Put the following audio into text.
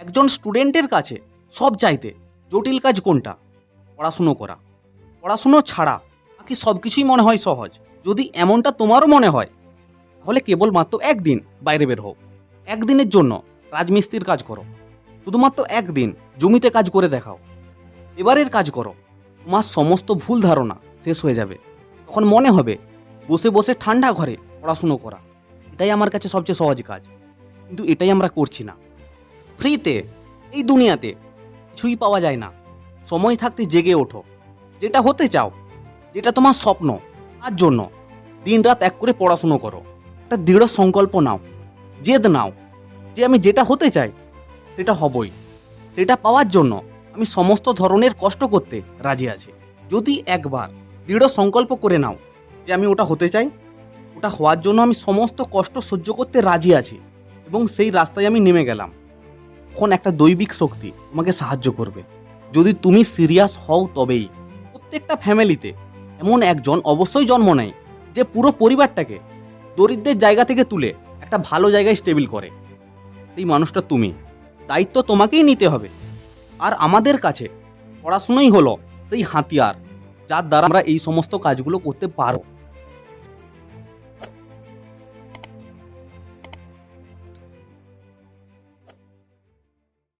একজন স্টুডেন্টের কাছে সব চাইতে জটিল কাজ কোনটা? পড়াশুনো করা। পড়াশুনো ছাড়া বাকি সব কিছুই মনে হয় সহজ। যদি এমনটা তোমারও মনে হয়, তাহলে কেবলমাত্র একদিন বাইরে বের হোক একদিনের জন্য রাজমিস্ত্রির কাজ করো। শুধুমাত্র একদিন জমিতে কাজ করে দেখাও। এবারের কাজ করো। তোমার সমস্ত ভুল ধারণা শেষ হয়ে যাবে। তখন মনে হবে বসে বসে ঠান্ডা ঘরে পড়াশুনো করা। এটাই আমার কাছে সবচেয়ে সহজ কাজ। কিন্তু এটাই আমরা করছি না। ফ্রিতে এই দুনিয়াতে কিছুই পাওয়া যায় না। সময় থাকতে জেগে ওঠো। যেটা হতে চাও, যেটা তোমার স্বপ্ন, তার জন্য দিনরাত এক করে পড়াশুনো করো। একটা দৃঢ় সংকল্প নাও, জেদ নাও যে আমি যেটা হতে চাই, সেটা হবই। সেটা পাওয়ার জন্য আমি সমস্ত ধরনের কষ্ট করতে রাজি আছি। যদি একবার দৃঢ় সংকল্প করে নাও যে আমি ওটা হতে চাই, ওটা হওয়ার জন্য আমি সমস্ত কষ্ট সহ্য করতে রাজি আছি এবং সেই রাস্তায় আমি নেমে গেলাম। তখন একটা দৈবিক শক্তি তোমাকে সাহায্য করবে। যদি তুমি সিরিয়াস হও তবেই। প্রত্যেকটা ফ্যামিলিতে এমন একজন অবশ্যই জন্ম নেয়, যে পুরো পরিবারটাকে দরিদ্রের জায়গা থেকে তুলে একটা ভালো জায়গায় স্টেবিল করে। সেই মানুষটা তুমি। দায়িত্ব তোমাকেই নিতে হবে। আর আমাদের কাছে পড়াশুনোই হলো সেই হাতিয়ার, যার দ্বারা আমরা এই সমস্ত কাজগুলো করতে পারো